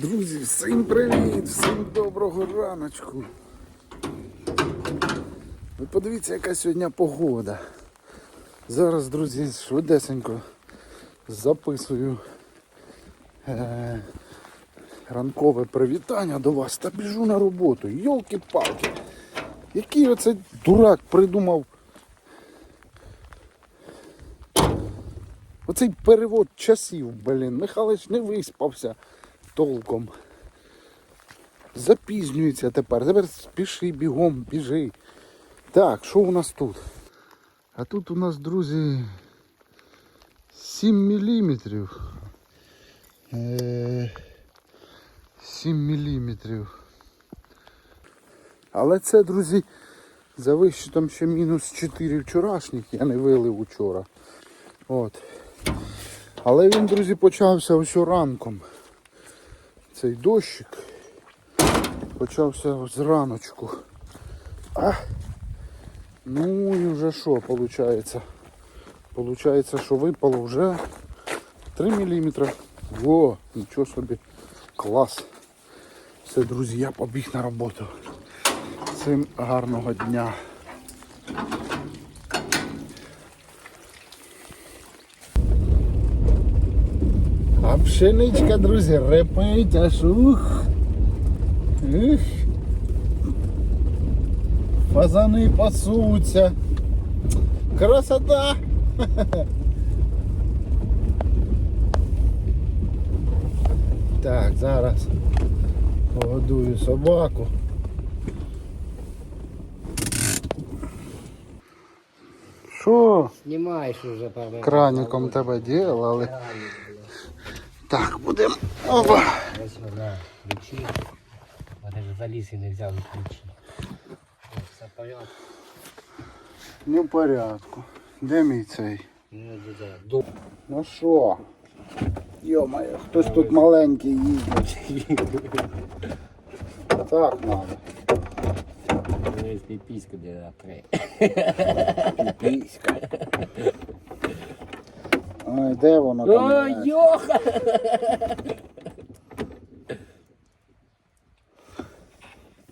Друзі, всім привіт, всім доброго раночку. Ви подивіться, яка сьогодні погода. Зараз, друзі, швидесенько записую е- ранкове привітання до вас та біжу на роботу. Йолки-палки. Який оце дурак придумав Оцей перевод часів, блін. Михайлович не виспався толком. Запізнюється тепер. Тепер спіши бігом, біжи. Так, що у нас тут? А тут у нас, друзі, 7 міліметрів. Е, 7 міліметрів. Але це, друзі, за вищитом ще мінус 4 вчорашніх. Я не вилив учора. От. Але він, друзі, почався ось ранком. Цей дощик почався з раночку. А, ну і вже що виходить? Получається, що випало вже 3 мм. Во, нічого собі. Клас. Все, друзі, я побіг на роботу. Всім гарного дня. Пшеничка, друзі, репить, аж ух. Ух. Фазани пасуться. Красота! Так, зараз погодую собаку. Що? Знімаєш уже. Краником тебе ділали. Так, будемо. Опа. Ось вона ключі. Ти ж заліз і не взяв ключі. О, Все порядку. Не в порядку. Де мій цей? Ну, де, де. Ну що? Йо-моє, хтось тут маленький їздить. Так надо. Дивись, де на три. Піська. Де воно там? О, блядь? йоха!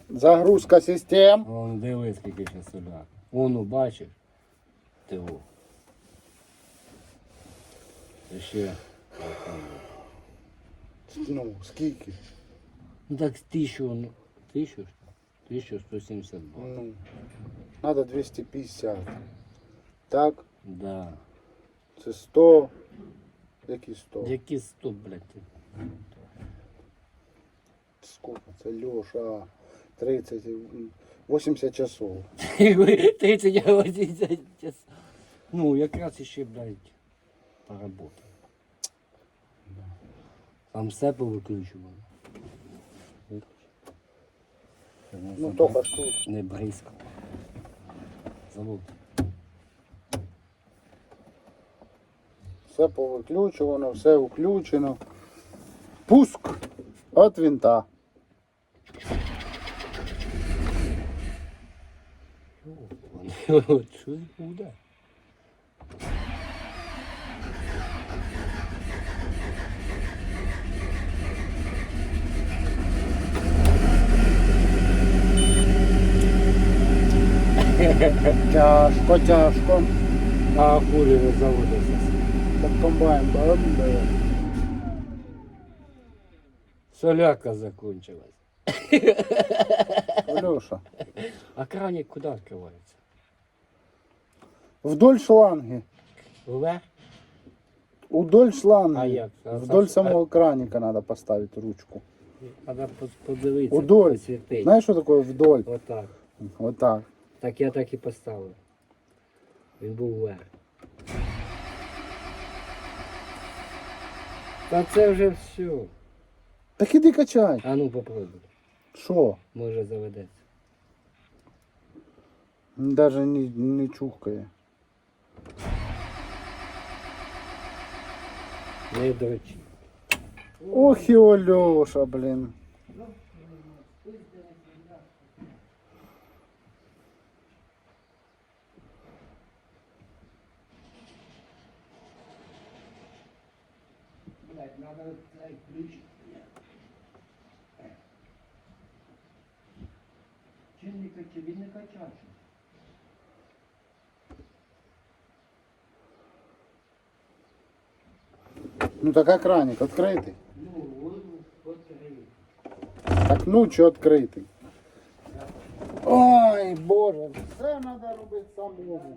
Загрузка систем. Вон дивись, скільки ще соляк. Воно бачиш? Ти о. Це ще. Ну, скільки? Ну так тисячу, ну, тисячу ж? 1172. Ну, надо 250. Так, Да. це 100. Які 100? Які 100, блядь. Сколько? Це Льоша. 30, 80 часов. 30 80 час. Ну, якраз іще, блядь, поработав. Там все повиключувано. Ну, ж. Не бризко. Завод. Все повиключувано, все включено. Пуск від винта. От що буде? Тяжко, тяжко. А хулі не заводиться. Так комбайн бомбе. Соляка закончилась. Леша. А краник куди відкривається? Вдоль шланги. Вверх? Удоль шланги. А як? А Вдоль Саш- самого краніка треба поставити ручку. Треба подивитися. Удоль. посвітити. Знаєш, що таке вдоль? Отак. Отак. Так я так і поставив. Він був вверх. Та це вже все. Так іди качай. А ну попробуй. Що? Може заведеться. Даже не, не чухкає. Не дрочи. Ох і Ольоша, блін. надо включить. Чим не качає? Він не качає. Ну так как краник открытый. Ну, он открытый. Так ну, ночі відкритий. Ой, боже, все треба робити самому.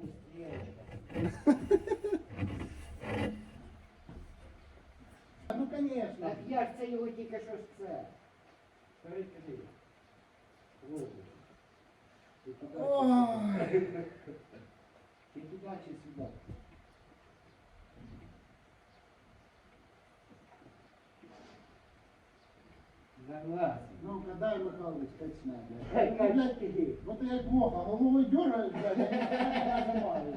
Ну, звісно. Так як це його тільки що ж це? Перекрив. Ось. Ти туди, Ой. ти туди чи сюди? Залазь. Ну-ка, дай Михайлович качне. Блядь. Ну, блядь, Ну ти як моха, головою дергаєш, блядь, а не нажимаєш.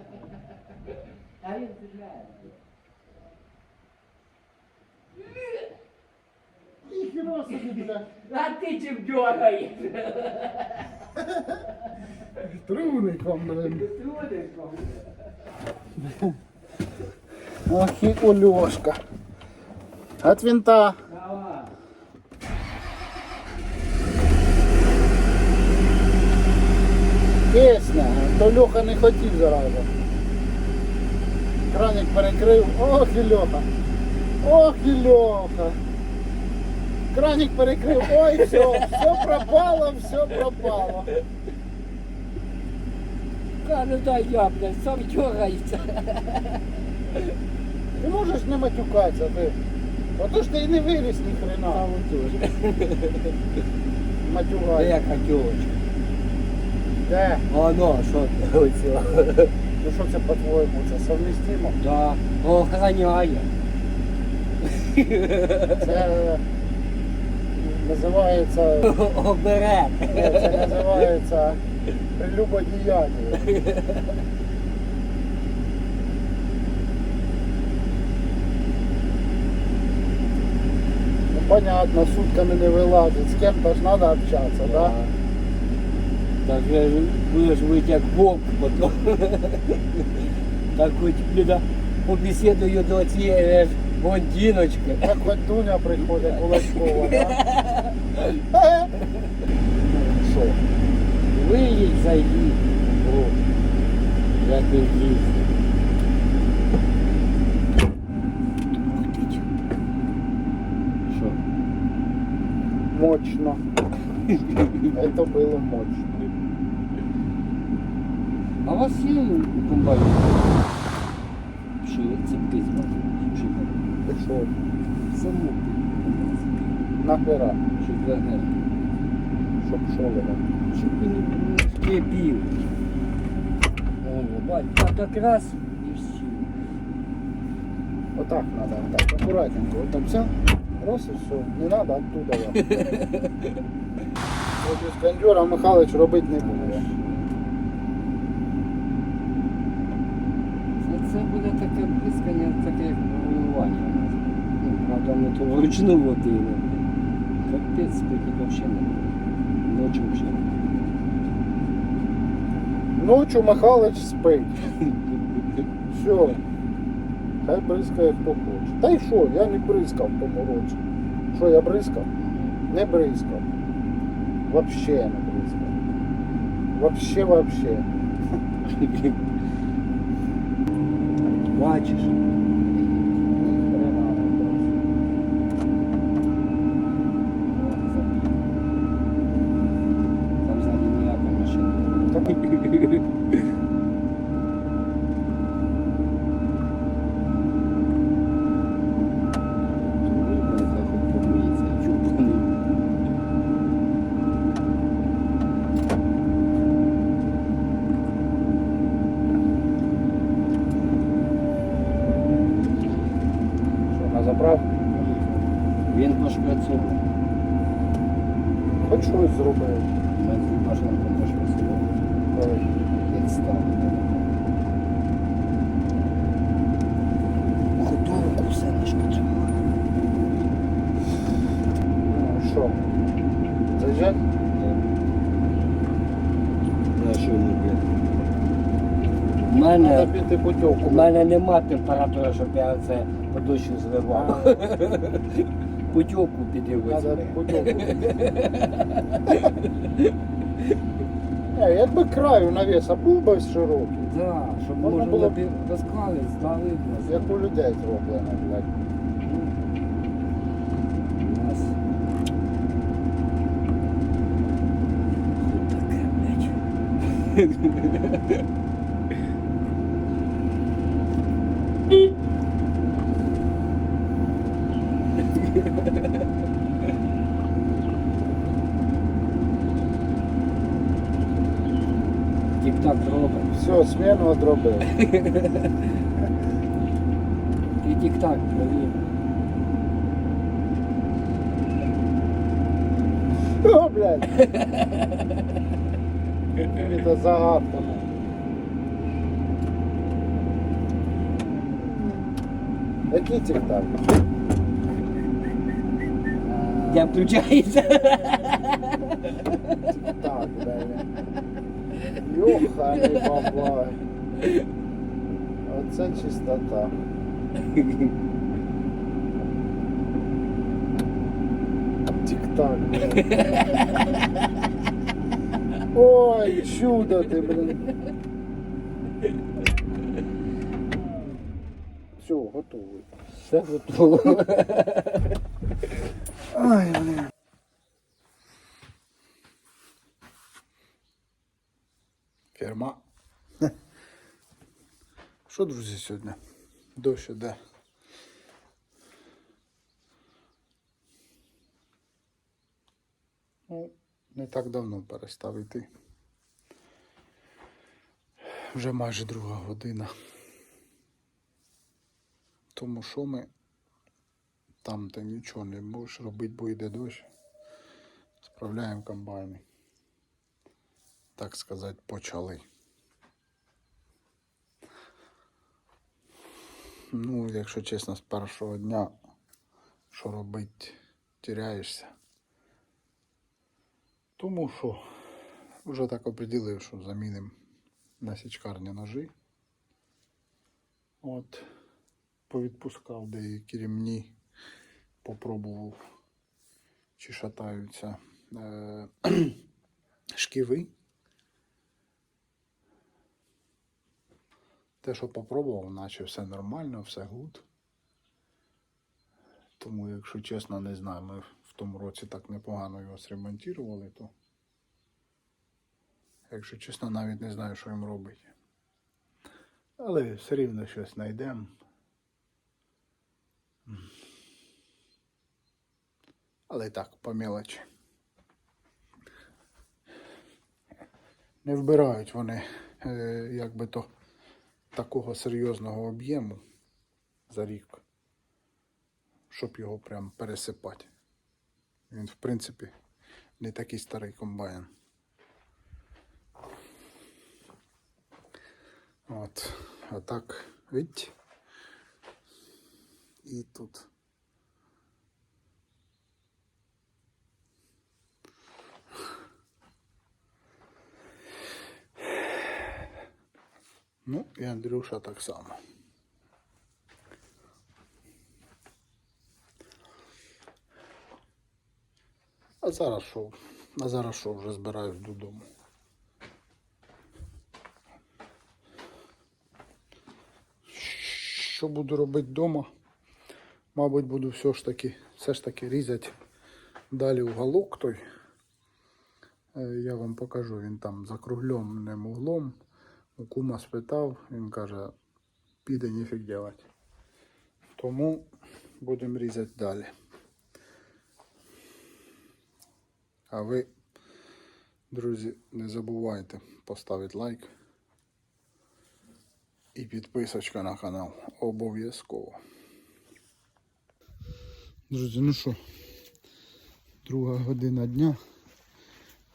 А він стріляє. Ніхіра собі, блядь. А ти чим дергаєш? Труником, блин. Трудишком. Ох і Ульошка. От винта. Давай. Пісня. То Льоха не хотів зараза. Краник перекрив. Ох і Льоха. Ох і Льоха. Краник перекрив. Ой, все, все пропало, все пропало. Ка, ну дай я, блядь, сам дергається. Ти можеш не матюкатися, ти. Ото ж ти і не виріс ні хрена. вот тоже. Матюгай. Я хотілочка. Де? Оно, що ти оцього? Ну що це по-твоєму? Це совмістимо? Да, охраняє. Це називається. Обере. Це називається прелюбодіяння. Ну, понятно, сутками не вилазить, з кем-то ж треба общатися, да? Так же будеш вийти як вовк потім. Так хоч бліда побесідую до цієї Ж блондиночки. Так хоч Дуня приходить Кулачкова, да? Що? Виїдь, зайди. О, як він їздить. Що? Мощно. Это было мощно. А у вас є комбайн? Що цепки звати? Чи Що? саму? Нахера? Щоб вегер. Щоб що? Щоб він не. О, бать, так якраз і все. Отак надо, так, аккуратненько. Вот там все, раз и все. Не надо оттуда. От із кондюра Михайлович робити не буде. Це, це буде таке блискання, таке як руйнування у нас. Ну, правда, ми то вручну водили. Капець, спокійно взагалі не було. Ночі взагалі. Ночу Михайлович спить. Все. Хай бризкає хто хоче. Та й що, я не бризкав тому році. Що я бризкав? Не бризкав. Вообще не бризкав. Вообще, вообще. Бачиш? Хрена не бризкав. Там ззаді ніяка машина. Що, на заправку? Він пошпрацьовував. Хоч щось зробив. Машинку пошпрацьовував. Ой. Як став. Готовку треба. Ну що? Заїжджай? На що не У мене, піти путівку. у мене нема температури, щоб я це подощу зливав. Путівку піди Треба візьми. путівку. Не, якби краю навіса був би широкий, Да, щоб Можна можна було було розклали, здали. як у людей зроблено, блядь. У нас. Таке, блядь. Тік-так зробимо. Все, зміну одробив. І тік-так провів. О, блядь. Какими-то загадками. Які тік-так? Я включається. Так, блядь. Йоханий бабай. Оце чистота. Тік-так. Ой, чудо ти, блин. Все, готовий. Все готово. Ай, блин. Що, друзі, сьогодні? Дощ іде. Ну, не так давно перестав йти. Вже майже друга година. Тому що ми там ти нічого не можеш робити, бо йде дощ. Справляємо комбайни. Так сказати, почали. Ну, якщо чесно, з першого дня, що робити, тіряєшся. Тому що вже так оприділив, що замінимо на січкарні ножі. От, повідпускав деякі рівні, попробував, чи шатаються е- шківи. Те, що попробував, наче все нормально, все гуд. Тому, якщо чесно, не знаю, ми в тому році так непогано його сремонтували, то, якщо чесно, навіть не знаю, що їм робити. Але все рівно щось знайдемо. Але так, по мелочі. Не вбирають вони, е, як би то, такого серйозного об'єму за рік, щоб його прям пересипати. Він, в принципі, не такий старий комбайн. От, а так, видите? І тут. Ну, і Андрюша так само. А зараз що? А зараз що вже збираюсь додому. Що буду робити вдома? Мабуть, буду все ж таки, все ж таки різати далі уголок той. Е, Я вам покажу, він там закругленим углом. У кума спитав, він каже, піде ніфіг делать. Тому будемо різати далі. А ви, друзі, не забувайте поставити лайк і підписочка на канал. Обов'язково. Друзі, ну що, друга година дня.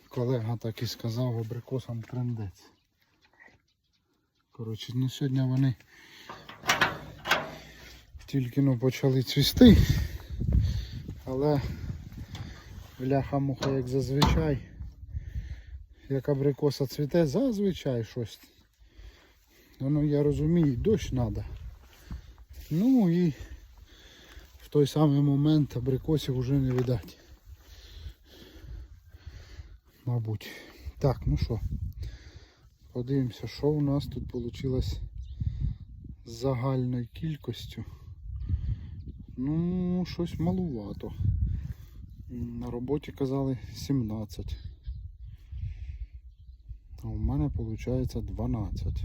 Колега так і сказав, абрикосам трендець. Коротше, ну сьогодні вони тільки ну, почали цвісти, але бляха-муха, як зазвичай, як абрикоса цвіте, зазвичай щось. Ну я розумію, дощ треба. Ну і в той самий момент абрикосів вже не видать. Мабуть. Так, ну що, Подивимося, що у нас тут вийшло з загальною кількістю. Ну, щось малувато. На роботі казали 17. А у мене виходить 12.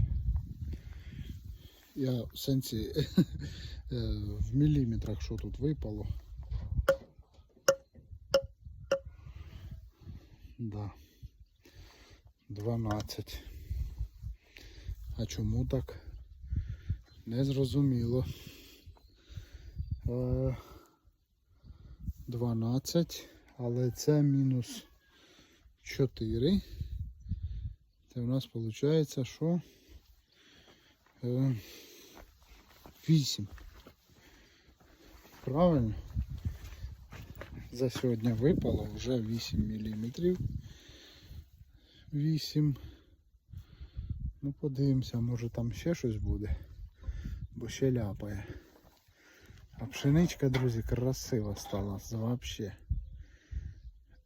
Я в сенсі е, в міліметрах що тут випало. Да. 12. А чому так? Не зрозуміло. Е, 12, але це мінус 4. Це у нас виходить, що е, 8. Правильно? За сьогодні випало вже 8 мм. 8. Ну подивимося, може там ще щось буде, бо ще ляпає. А пшеничка, друзі, красива стала взагалі.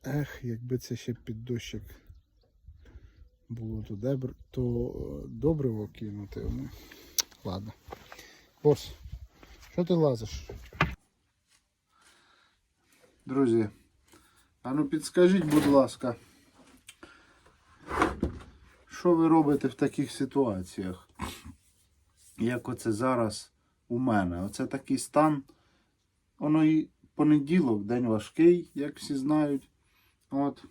Ех, якби це ще під дощик було то, дебр, то е, добриво кинути. Ну, ладно. Бос, що ти лазиш? Друзі, а ну підскажіть, будь ласка, що ви робите в таких ситуаціях? Як оце зараз у мене? Оце такий стан. Воно і понеділок, день важкий, як всі знають. От.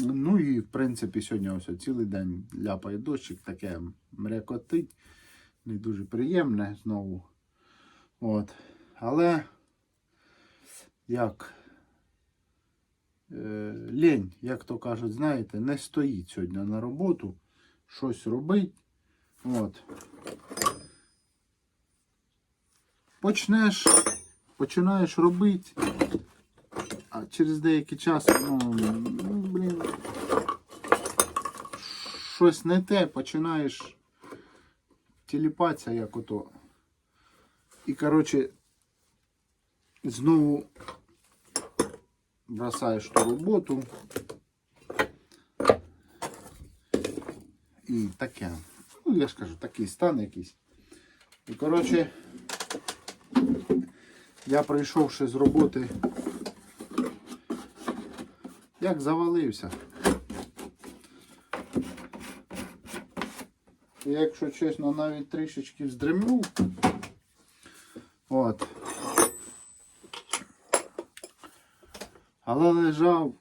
Ну і в принципі сьогодні ось цілий день ляпає дощик, таке мрякотить. Не дуже приємне знову. От. Але як лень, як то кажуть, знаєте, не стоїть сьогодні на роботу, щось робить. От. Почнеш, починаєш робити, а через деякий час, ну, ну блін, щось не те, починаєш тіліпатися, як ото. І, коротше, знову бросаєш ту роботу. І таке. Ну, я ж кажу, такий стан якийсь. І, коротше, я прийшовши з роботи, як завалився. І, якщо чесно, навіть трішечки вздремнув. От. Але лежав.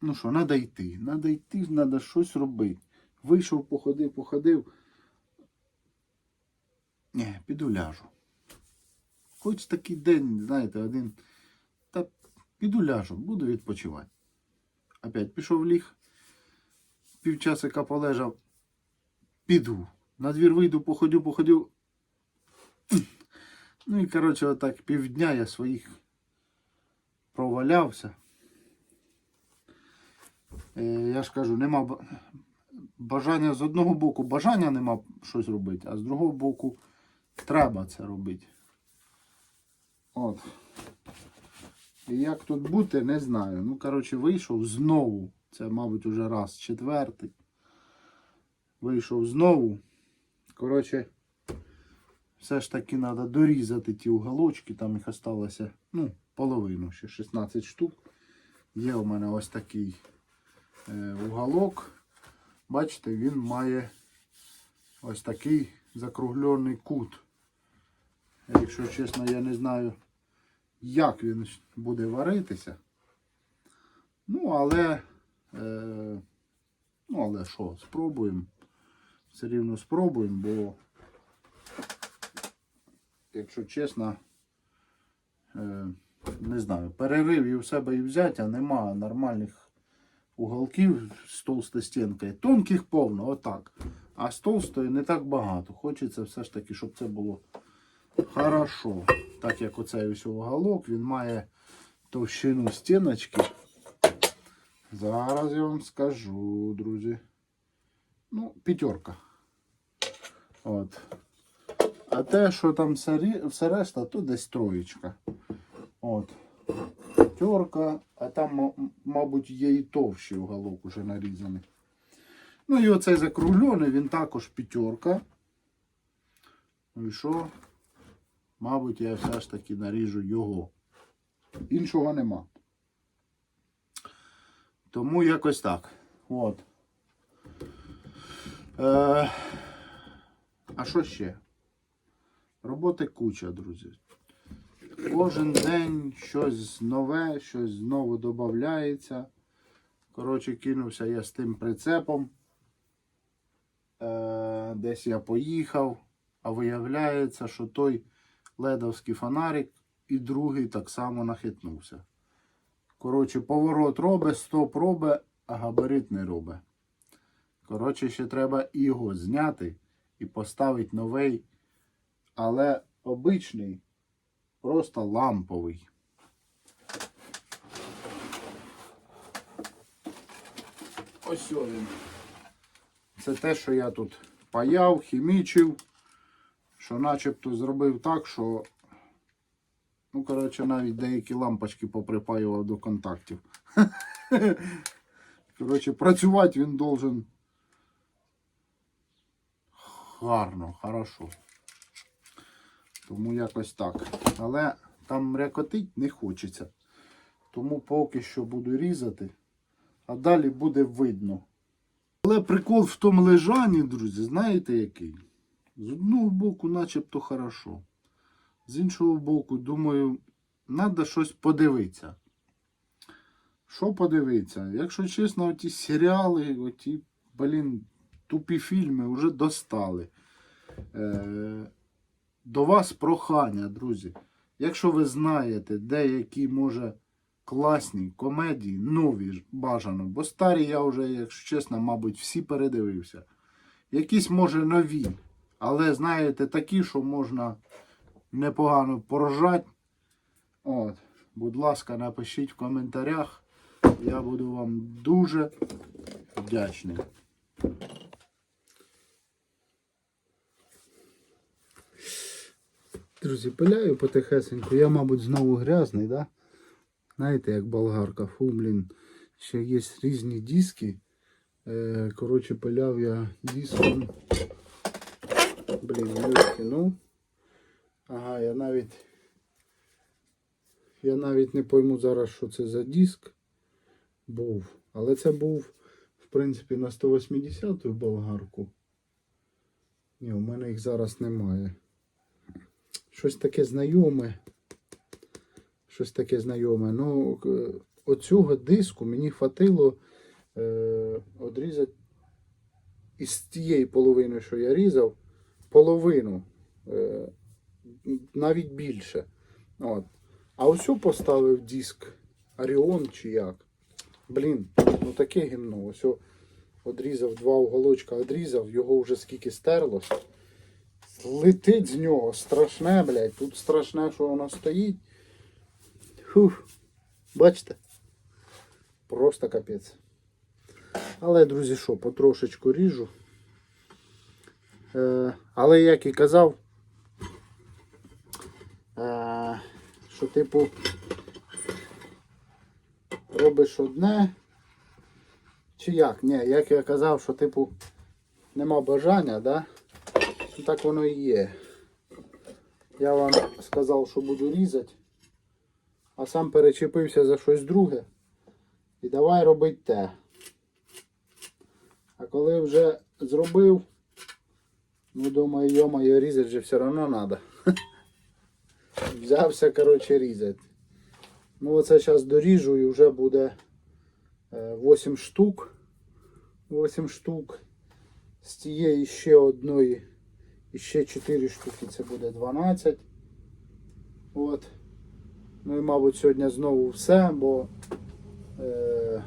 Ну що, треба йти. Треба йти, треба щось робити. Вийшов, походив, походив. Ні, піду ляжу. Хоч такий день, знаєте, один. Та піду ляжу, буду відпочивати. Опять пішов ліг, півчасика полежав, піду. На двір вийду, походю, походю. Ну і коротше, отак півдня я своїх провалявся. Е, я ж кажу, нема бажання з одного боку, бажання нема щось робити, а з другого боку треба це робити. От. І як тут бути, не знаю. Ну, коротше, вийшов знову. Це, мабуть, уже раз четвертий. Вийшов знову. Коротше, все ж таки треба дорізати ті уголочки, там їх осталося, ну, половину, ще 16 штук. Є у мене ось такий е, уголок. Бачите, він має ось такий закруглений кут. Якщо чесно, я не знаю, як він буде варитися. Ну, але, е, ну, але що, спробуємо. Все рівно спробуємо, бо, якщо чесно, е, не знаю, перерив і в себе і взяття, нема нормальних уголків з толстою стінкою. Тонких повно, отак. А з толстої не так багато. Хочеться все ж таки, щоб це було хорошо. Так як оцей ось уголок, він має товщину стіночки. Зараз я вам скажу, друзі. Ну, п'ятерка. От. А те, що там все решта, то десь троєчка. От. П'ятерка, а там, мабуть, є і товщий уголок уже нарізаний. Ну і оцей закруглений, він також п'ятерка. Ну і що? Мабуть, я все ж таки наріжу його. Іншого нема. Тому якось так. От. Е, а що ще? Роботи куча, друзі. Кожен день щось нове, щось знову додається. Коротше, кинувся я з тим прицепом. Е, десь я поїхав, а виявляється, що той ледовський фонарик і другий так само нахитнувся. Коротше, поворот робить, стоп робить, а габарит не робить. Коротше, ще треба його зняти і поставити новий, але обичний, просто ламповий. Ось він. Це те, що я тут паяв, хімічив, що начебто зробив так, що, ну, коротше, навіть деякі лампочки поприпаював до контактів. Коротше, працювати він должен гарно, хорошо. Тому якось так. Але там мрякотить не хочеться. Тому поки що буду різати, а далі буде видно. Але прикол в тому лежанні, друзі, знаєте який? З одного боку, начебто хорошо. З іншого боку, думаю, треба щось подивитися. Що подивитися? Якщо чесно, оті серіали, оті, блін, тупі фільми вже достали. Е, до вас прохання, друзі. Якщо ви знаєте деякі, може, класні комедії, нові бажано, бо старі я вже, якщо чесно, мабуть, всі передивився. Якісь, може, нові, але знаєте, такі, що можна непогано поржати. От, будь ласка, напишіть в коментарях. Я буду вам дуже вдячний. Друзі, пиляю потихесеньку. Я, мабуть, знову грязний, да? Знаєте, як болгарка. Фу, блін. Ще є різні диски. Е, коротше, пиляв я диском. Блін, не викинув. Ага, я навіть. Я навіть не пойму зараз, що це за диск був. Але це був, в принципі, на 180-ту болгарку. Ні, у мене їх зараз немає. Щось таке знайоме. Щось таке знайоме. Ну, оцього диску мені хватило е, одрізати із тієї половини, що я різав, половину. Е, навіть більше. От. А ось поставив диск Оріон чи як. Блін, ну таке гімно. Ось одрізав два уголочка, одрізав, його вже скільки стерлось. Летить з нього страшне, блядь. Тут страшне, що воно стоїть. Фух. Бачите? Просто капець. Але, друзі, що, потрошечку ріжу. Е, але як і казав, е, що типу робиш одне. Чи як? Ні, як я казав, що типу нема бажання, да? Так воно і є. Я вам сказав, що буду різати, а сам перечепився за щось друге. І давай робити те. А коли вже зробив, ну думаю, йо-моє, різати же все одно треба. Взявся, коротше, різати. Ну оце зараз доріжу і вже буде е, 8 штук. 8 штук. З тієї ще одної і ще 4 штуки, це буде 12. От. Ну і мабуть сьогодні знову все, бо е,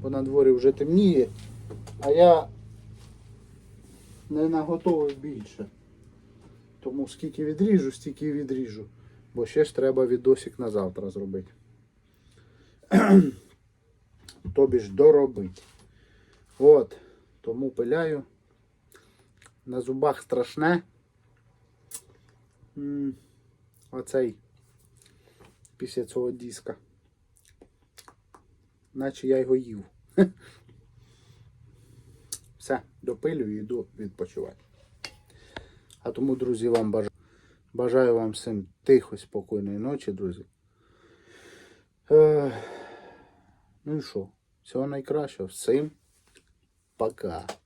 бо на дворі вже темніє, а я не наготовив більше. Тому скільки відріжу, стільки відріжу. Бо ще ж треба відосик на завтра зробити. Тобі ж доробити. От. Тому пиляю. На зубах страшне. Оцей після цього диска. наче я його їв. Все, допилю і йду відпочивати. А тому, друзі, вам бажаю. Бажаю вам всім тихо, спокійної ночі, друзі. Е, ну і що? Всього найкращого. Всім 八个。